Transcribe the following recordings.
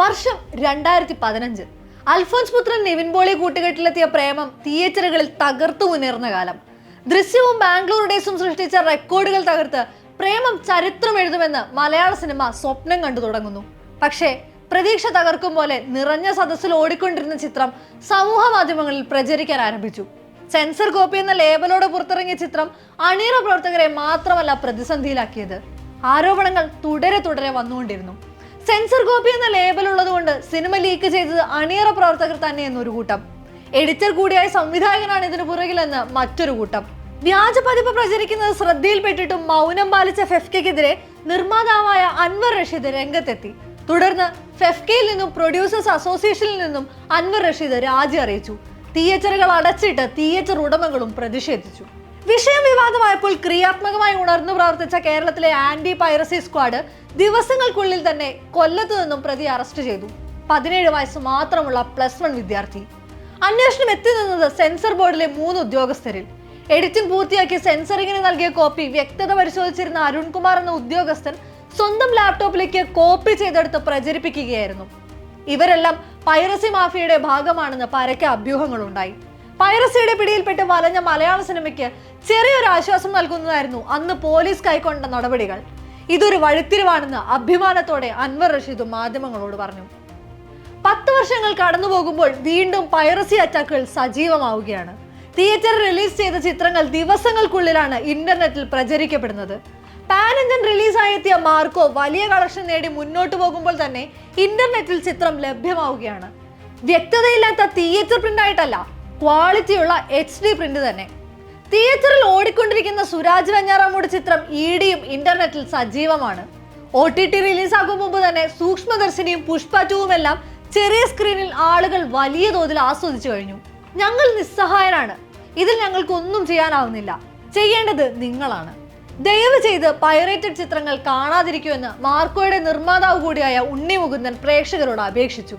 വർഷം രണ്ടായിരത്തി പതിനഞ്ച് അൽഫോൻസ് പുത്രൻ നിവിൻ പോളി കൂട്ടുകെട്ടിലെത്തിയ പ്രേമം തിയേറ്ററുകളിൽ തകർത്തു മുന്നേറുന്ന കാലം. ദൃശ്യവും ബാംഗ്ലൂർ ഡേയ്സും സൃഷ്ടിച്ച റെക്കോർഡുകൾ തകർത്ത് പ്രേമം ചരിത്രം എഴുതുമെന്ന് മലയാള സിനിമ സ്വപ്നം കണ്ടു തുടങ്ങുന്നു. പക്ഷേ പ്രതീക്ഷ തകർക്കും പോലെ നിറഞ്ഞ സദസ്സിൽ ഓടിക്കൊണ്ടിരുന്ന ചിത്രം സമൂഹ മാധ്യമങ്ങളിൽ പ്രചരിക്കാൻ ആരംഭിച്ചു. സെൻസർ കോപ്പി എന്ന ലേബലോടെ പുറത്തിറങ്ങിയ ചിത്രം അണിയറ പ്രവർത്തകരെ മാത്രമല്ല പ്രതിസന്ധിയിലാക്കിയത്. ആരോപണങ്ങൾ തുടരെ തുടരെ വന്നുകൊണ്ടിരുന്നു. സെൻസർ കോപ്പി എന്ന ലേബൽ ഉള്ളതുകൊണ്ട് സിനിമ ലീക്ക് ചെയ്തത് അണിയറ പ്രവർത്തകർ തന്നെ എന്നൊരു കൂട്ടം. എഡിറ്റർ കൂടിയായ സംവിധായകനാണ് ഇതിനു പുറകിലെന്ന് മറ്റൊരു കൂട്ടം. വ്യാജ പതിപ്പ് പ്രചരിക്കുന്നത് ശ്രദ്ധയിൽപ്പെട്ടിട്ടും മൗനം പാലിച്ച ഫെഫ്കയ്ക്കെതിരെ നിർമ്മാതാവായ അൻവർ റഷീദ് രംഗത്തെത്തി. തുടർന്ന് ഫെഫ്കയിൽ നിന്നും പ്രൊഡ്യൂസേഴ്സ് അസോസിയേഷനിൽ നിന്നും അൻവർ റഷീദ് രാജി അറിയിച്ചു. തിയേറ്ററുകൾ അടച്ചിട്ട് തിയേറ്റർ ഉടമകളും പ്രതിഷേധിച്ചു. വിഷയം വിവാദമായപ്പോൾ ക്രിയാത്മകമായി ഉണർന്നു പ്രവർത്തിച്ച കേരളത്തിലെ ആന്റി പൈറസി സ്ക്വാഡ് ദിവസങ്ങൾക്കുള്ളിൽ തന്നെ കൊല്ലത്തു നിന്നും പ്രതി അറസ്റ്റ് ചെയ്തു. പതിനേഴ് വയസ്സ് മാത്രമുള്ള പ്ലസ് വൺ വിദ്യാർത്ഥി. അന്വേഷണം എത്തി നിന്നത് സെൻസർ ബോർഡിലെ മൂന്ന് ഉദ്യോഗസ്ഥരിൽ. എഡിറ്റിംഗ് പൂർത്തിയാക്കി സെൻസറിങ്ങിന് നൽകിയ കോപ്പി വ്യക്തത പരിശോധിച്ചിരുന്ന അരുൺകുമാർ എന്ന ഉദ്യോഗസ്ഥൻ സ്വന്തം ലാപ്ടോപ്പിലേക്ക് കോപ്പി ചെയ്തെടുത്ത് പ്രചരിപ്പിക്കുകയായിരുന്നു. ഇവരെല്ലാം പൈറസി മാഫിയയുടെ ഭാഗമാണെന്ന് പരക്കെ അഭ്യൂഹങ്ങളുണ്ടായി. പൈറസിയുടെ പിടിയിൽപ്പെട്ട് വലഞ്ഞ മലയാള സിനിമയ്ക്ക് ചെറിയൊരു ആശ്വാസം നൽകുന്നതായിരുന്നു അന്ന് പോലീസ് കൈക്കൊണ്ട നടപടികൾ. ഇതൊരു വഴിത്തിരിവാണെന്ന് അഭിമാനത്തോടെ അൻവർ റഷീദ് മാധ്യമങ്ങളോട് പറഞ്ഞു. പത്ത് വർഷങ്ങൾ കടന്നു പോകുമ്പോൾ വീണ്ടും പൈറസി അറ്റാക്കുകൾ സജീവമാവുകയാണ്. തിയേറ്ററിൽ റിലീസ് ചെയ്ത ചിത്രങ്ങൾ ദിവസങ്ങൾക്കുള്ളിലാണ് ഇന്റർനെറ്റിൽ പ്രചരിക്കപ്പെടുന്നത്. പാൻ ഇന്ത്യൻ റിലീസായി മാർക്കോ വലിയ കളക്ഷൻ നേടി മുന്നോട്ട് പോകുമ്പോൾ തന്നെ ഇന്റർനെറ്റിൽ ചിത്രം ലഭ്യമാവുകയാണ്. വ്യക്തതയില്ലാത്ത തിയേറ്റർ പ്രിന്റ് ആയിട്ടല്ല ക്വാളിറ്റിയുള്ള എച്ച് ഡി പ്രിന്റ് തന്നെ. തിയേറ്ററിൽ ഓടിക്കൊണ്ടിരിക്കുന്ന സുരാജ് വെഞ്ഞാറാമൂട് ചിത്രം ഇ ഡിയും ഇന്റർനെറ്റിൽ സജീവമാണ്. ഒ ടി ടി റിലീസാകും മുമ്പ് തന്നെ സൂക്ഷ്മദർശിനിയും പുഷ്പ ടൂവും എല്ലാം ചെറിയ സ്ക്രീനിൽ ആളുകൾ വലിയ തോതിൽ ആസ്വദിച്ചു കഴിഞ്ഞു. ഞങ്ങൾ നിസ്സഹായരാണ്. ഇതിൽ ഞങ്ങൾക്ക് ഒന്നും ചെയ്യാനാവുന്നില്ല. ചെയ്യേണ്ടത് നിങ്ങളാണ്. ദയവ് ചെയ്ത് പൈറേറ്റഡ് ചിത്രങ്ങൾ കാണാതിരിക്കുമെന്ന് മാർക്കോയുടെ നിർമ്മാതാവ് കൂടിയായ ഉണ്ണി മുകുന്ദൻ പ്രേക്ഷകരോട് അപേക്ഷിച്ചു.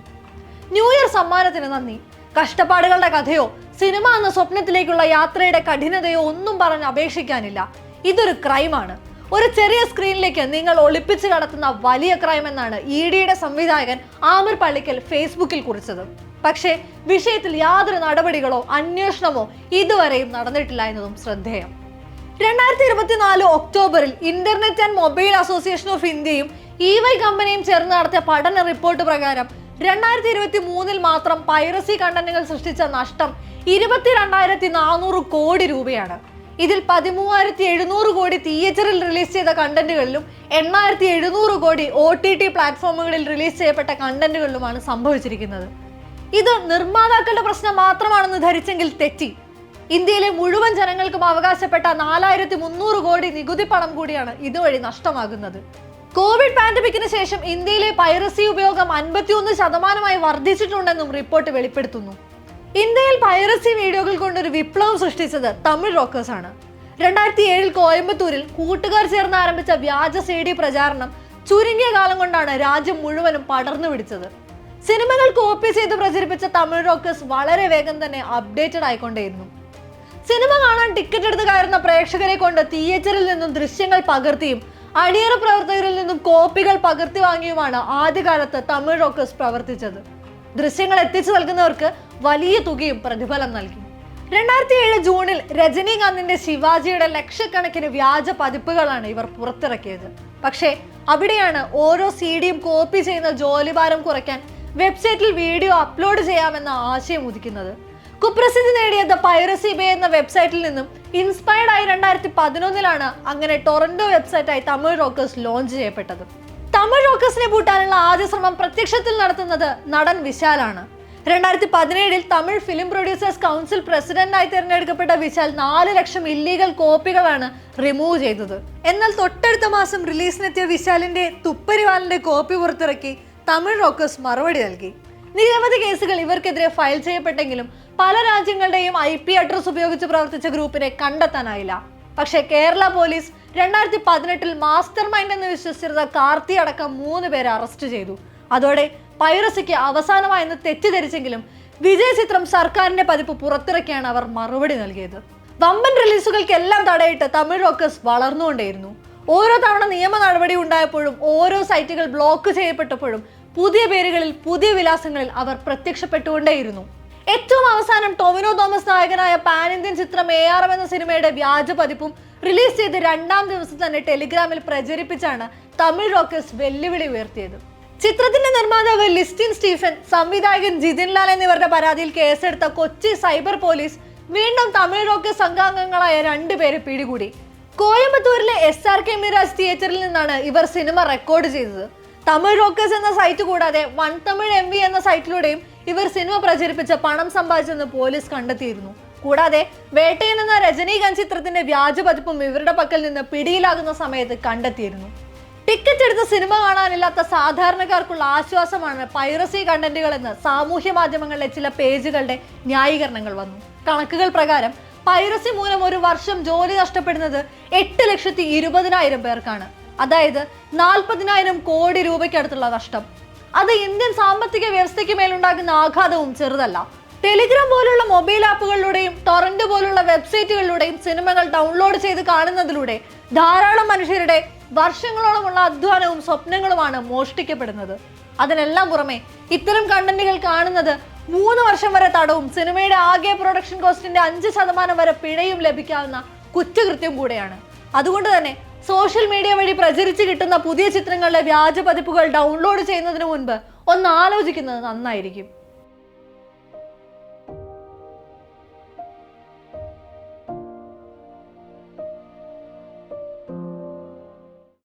ന്യൂ ഇയർ സമ്മാനത്തിന് നന്ദി. കഷ്ടപ്പാടുകളുടെ കഥയോ സിനിമ എന്ന സ്വപ്നത്തിലേക്കുള്ള യാത്രയുടെ കഠിനതയോ ഒന്നും പറഞ്ഞ് അപേക്ഷിക്കാനില്ല. ഇതൊരു ക്രൈമാണ്. ഒരു ചെറിയ സ്ക്രീനിലേക്ക് നിങ്ങൾ ഒളിപ്പിച്ച് കടത്തുന്ന വലിയ ക്രൈം എന്നാണ് ഇ ഡിയുടെ സംവിധായകൻ ആമിർ പള്ളിക്കൽ ഫേസ്ബുക്കിൽ കുറിച്ചത്. പക്ഷേ വിഷയത്തിൽ യാതൊരു നടപടികളോ അന്വേഷണമോ ഇതുവരെയും നടന്നിട്ടില്ല എന്നതും ശ്രദ്ധേയം. രണ്ടായിരത്തി ഇരുപത്തിനാല് ഒക്ടോബറിൽ internet and mobile association of ഇന്ത്യയും ഇ വൈ കമ്പനിയും ചേർന്ന് നടത്തിയ പഠന റിപ്പോർട്ട് പ്രകാരം രണ്ടായിരത്തി ഇരുപത്തി മൂന്നിൽ മാത്രം പൈറസി കണ്ടന്റുകൾ സൃഷ്ടിച്ച നഷ്ടം ഇരുപത്തിരണ്ടായിരത്തി നാനൂറ് കോടി രൂപയാണ്. ഇതിൽ പതിമൂവായിരത്തി എഴുന്നൂറ് കോടി തിയേറ്ററിൽ റിലീസ് ചെയ്ത കണ്ടന്റുകളിലും എണ്ണായിരത്തി എഴുന്നൂറ് കോടി ഒ ടി ടി പ്ലാറ്റ്ഫോമുകളിൽ റിലീസ് ചെയ്യപ്പെട്ട കണ്ടന്റുകളിലുമാണ് സംഭവിച്ചിരിക്കുന്നത്. ഇത് നിർമ്മാതാക്കളുടെ പ്രശ്നം മാത്രമാണെന്ന് ധരിച്ചെങ്കിൽ തെറ്റി. ഇന്ത്യയിലെ മുഴുവൻ ജനങ്ങൾക്കും അവകാശപ്പെട്ട നാലായിരത്തി മുന്നൂറ് കോടി നികുതി പണം കൂടിയാണ് ഇതുവഴി നഷ്ടമാകുന്നത്. കോവിഡ് പാൻഡമിക്കിന് ശേഷം ഇന്ത്യയിലെ പൈറസി ഉപയോഗം അൻപത്തിയൊന്ന് ശതമാനമായി വർദ്ധിച്ചിട്ടുണ്ടെന്നും റിപ്പോർട്ട് വെളിപ്പെടുത്തുന്നു. ഇന്ത്യയിൽ പൈറസി വീഡിയോകൾ കൊണ്ടൊരു വിപ്ലവം സൃഷ്ടിച്ചത് തമിഴ് റോക്കേഴ്സ് ആണ്. രണ്ടായിരത്തി ഏഴിൽ കോയമ്പത്തൂരിൽ കൂട്ടുകാർ ചേർന്ന് ആരംഭിച്ച വ്യാജ സി ഡി പ്രചാരണം ചുരുങ്ങിയ കാലം കൊണ്ടാണ് രാജ്യം മുഴുവനും പടർന്നു പിടിച്ചത്. സിനിമകൾ കോപ്പി ചെയ്ത് പ്രചരിപ്പിച്ച തമിഴ് റോക്കേഴ്സ് വളരെ വേഗം തന്നെ അപ്ഡേറ്റഡ് ആയിക്കൊണ്ടേയിരുന്നു. സിനിമ കാണാൻ ടിക്കറ്റ് എടുത്ത് കയറുന്ന പ്രേക്ഷകരെ കൊണ്ട് തിയേറ്ററിൽ നിന്നും ദൃശ്യങ്ങൾ പകർത്തിയും അണിയറ പ്രവർത്തകരിൽ നിന്നും കോപ്പികൾ പകർത്തി വാങ്ങിയുമാണ് ആദ്യകാലത്ത് തമിഴ് റോക്കേഴ്സ് പ്രവർത്തിച്ചത്. ദൃശ്യങ്ങൾ എത്തിച്ചു നൽകുന്നവർക്ക് വലിയ തുകയും പ്രതിഫലം നൽകി. രണ്ടായിരത്തി ഏഴ് ജൂണിൽ രജനീകാന്തിന്റെ ശിവാജിയുടെ ലക്ഷക്കണക്കിന് വ്യാജ പതിപ്പുകളാണ് ഇവർ പുറത്തിറക്കിയത്. പക്ഷേ അവിടെയാണ് ഓരോ സി ഡിയും കോപ്പി ചെയ്യുന്ന ജോലിഭാരം കുറയ്ക്കാൻ വെബ്സൈറ്റിൽ വീഡിയോ അപ്ലോഡ് ചെയ്യാമെന്ന ആശയം ഉദിക്കുന്നത്. കുപ്രസിദ്ധി നേടിയ ദ പൈറസി ബേ എന്ന വെബ്സൈറ്റിൽ നിന്നും ഇൻസ്പയർഡ് ആയി രണ്ടായിരത്തി പതിനൊന്നിലാണ് അങ്ങനെ ടൊറന്റോ വെബ്സൈറ്റായി തമിഴ് റോക്കേഴ്സ് ലോഞ്ച് ചെയ്യപ്പെട്ടത്. തമിഴ് റോക്കേഴ്സിനെ പൂട്ടാനുള്ള ആദ്യ ശ്രമം പ്രത്യക്ഷത്തിൽ നടത്തുന്നത് നടൻ വിശാലാണ്. രണ്ടായിരത്തി പതിനേഴിൽ തമിഴ് ഫിലിം പ്രൊഡ്യൂസേഴ്സ് കൗൺസിൽ പ്രസിഡന്റായി തിരഞ്ഞെടുക്കപ്പെട്ട വിശാൽ നാല് ലക്ഷം ഇല്ലീഗൽ കോപ്പികളാണ് റിമൂവ് ചെയ്തത്. എന്നാൽ തൊട്ടടുത്ത മാസം റിലീസിനെത്തിയ വിശാലിന്റെ തുപ്പരിവാലിന്റെ കോപ്പി പുറത്തിറക്കി തമിഴ് റോക്കേഴ്സ് മറുപടി നൽകി. നിരവധി കേസുകൾ ഇവർക്കെതിരെ ഫയൽ ചെയ്യപ്പെട്ടെങ്കിലും പല രാജ്യങ്ങളുടെയും ഐ പി അഡ്രസ് ഉപയോഗിച്ച് പ്രവർത്തിച്ച ഗ്രൂപ്പിനെ കണ്ടെത്താനായില്ല. പക്ഷേ കേരള പോലീസ് രണ്ടായിരത്തി പതിനെട്ടിൽ മാസ്റ്റർ മൈൻഡ് എന്ന് വിശ്വസിച്ചിരുന്ന കാർത്തി അടക്കം മൂന്ന് പേരെ അറസ്റ്റ് ചെയ്തു. അതോടെ പൈറസിക്ക് അവസാനമായെന്ന് തെറ്റിദ്ധരിച്ചെങ്കിലും വിജയ് ചിത്രം സർക്കാരിന്റെ പതിപ്പ് പുറത്തിറക്കിയാണ് അവർ മറുപടി നൽകിയത്. വമ്പൻ റിലീസുകൾക്കെല്ലാം തടയിട്ട് തമിഴ് റോക്കേഴ്സ് വളർന്നുകൊണ്ടേയിരുന്നു. ഓരോ തവണ നിയമ നടപടി ഉണ്ടായപ്പോഴും ഓരോ സൈറ്റുകൾ ബ്ലോക്ക് ചെയ്യപ്പെട്ടപ്പോഴും പുതിയ പേരുകളിൽ പുതിയ വിലാസങ്ങളിൽ അവർ പ്രത്യക്ഷപ്പെട്ടുകൊണ്ടേയിരുന്നു. ഏറ്റവും അവസാനം ടൊവിനോ തോമസ് നായകനായ പാൻ ഇന്ത്യൻ ചിത്രം എ ആർ എം എന്ന സിനിമയുടെ വ്യാജ പതിപ്പും റിലീസ് ചെയ്ത് രണ്ടാം ദിവസം തന്നെ ടെലിഗ്രാമിൽ പ്രചരിപ്പിച്ചാണ് തമിഴ് റോക്കേഴ്സ് വെല്ലുവിളി ഉയർത്തിയത്. ചിത്രത്തിന്റെ നിർമ്മാതാവ് ലിസ്റ്റിൻ സ്റ്റീഫൻ സംവിധായകൻ ജിതിൻ ലാൽ എന്നിവരുടെ പരാതിയിൽ കേസെടുത്ത കൊച്ചി സൈബർ പോലീസ് വീണ്ടും തമിഴ് റോക്കേഴ്സ് സംഘാംഗങ്ങളായ രണ്ടുപേരെ പിടികൂടി. കോയമ്പത്തൂരിലെ എസ് ആർ കെ മിറാജ് തിയേറ്ററിൽ നിന്നാണ് ഇവർ സിനിമ റെക്കോർഡ് ചെയ്തത്. തമിഴ് റോക്കേഴ്സ് എന്ന സൈറ്റ് കൂടാതെ വൺ തമിഴ് എം വി എന്ന സൈറ്റിലൂടെയും ഇവർ സിനിമ പ്രചരിപ്പിച്ച പണം സമ്പാദിച്ചെന്ന് പോലീസ് കണ്ടെത്തിയിരുന്നു. കൂടാതെ വേട്ടയൻ എന്ന രജനീകാന്ത് ചിത്രത്തിന്റെ വ്യാജ പതിപ്പും ഇവരുടെ പക്കൽ നിന്ന് പിടിയിലാകുന്ന സമയത്ത് കണ്ടെത്തിയിരുന്നു. ടിക്കറ്റ് എടുത്ത് സിനിമ കാണാനില്ലാത്ത സാധാരണക്കാർക്കുള്ള ആശ്വാസമാണ് പൈറസി കണ്ടന്റുകൾ എന്ന് സാമൂഹ്യ മാധ്യമങ്ങളിലെ ചില പേജുകളുടെ ന്യായീകരണങ്ങൾ വന്നു. കണക്കുകൾ പ്രകാരം പൈറസി മൂലം ഒരു വർഷം ജോലി നഷ്ടപ്പെടുന്നത് എട്ട് ലക്ഷത്തി ഇരുപതിനായിരം പേർക്കാണ്. അതായത് നാൽപ്പതിനായിരം കോടി രൂപയ്ക്കടുത്തുള്ള നഷ്ടം. അത് ഇന്ത്യൻ സാമ്പത്തിക വ്യവസ്ഥയ്ക്ക് മേലുണ്ടാകുന്ന ആഘാതവും ചെറുതല്ല. ടെലിഗ്രാം പോലുള്ള മൊബൈൽ ആപ്പുകളിലൂടെയും ടൊറന്റ് പോലുള്ള വെബ്സൈറ്റുകളിലൂടെയും സിനിമകൾ ഡൗൺലോഡ് ചെയ്ത് കാണുന്നതിലൂടെ ധാരാളം മനുഷ്യരുടെ വർഷങ്ങളോളമുള്ള അധ്വാനവും സ്വപ്നങ്ങളുമാണ് മോഷ്ടിക്കപ്പെടുന്നത്. അതിനെല്ലാം പുറമെ ഇത്തരം കണ്ടന്റുകൾ കാണുന്നത് മൂന്ന് വർഷം വരെ തടവും സിനിമയുടെ ആകെ പ്രൊഡക്ഷൻ കോസ്റ്റിന്റെ അഞ്ച് ശതമാനം വരെ പിഴയും ലഭിക്കാവുന്ന കുറ്റകൃത്യം കൂടെയാണ്. അതുകൊണ്ട് തന്നെ സോഷ്യൽ മീഡിയ വഴി പ്രചരിച്ചു കിട്ടുന്ന പുതിയ ചിത്രങ്ങളുടെ വ്യാജ പതിപ്പുകൾ ഡൗൺലോഡ് ചെയ്യുന്നതിന് മുൻപ് ഒന്ന് ആലോചിക്കുന്നത് നന്നായിരിക്കും.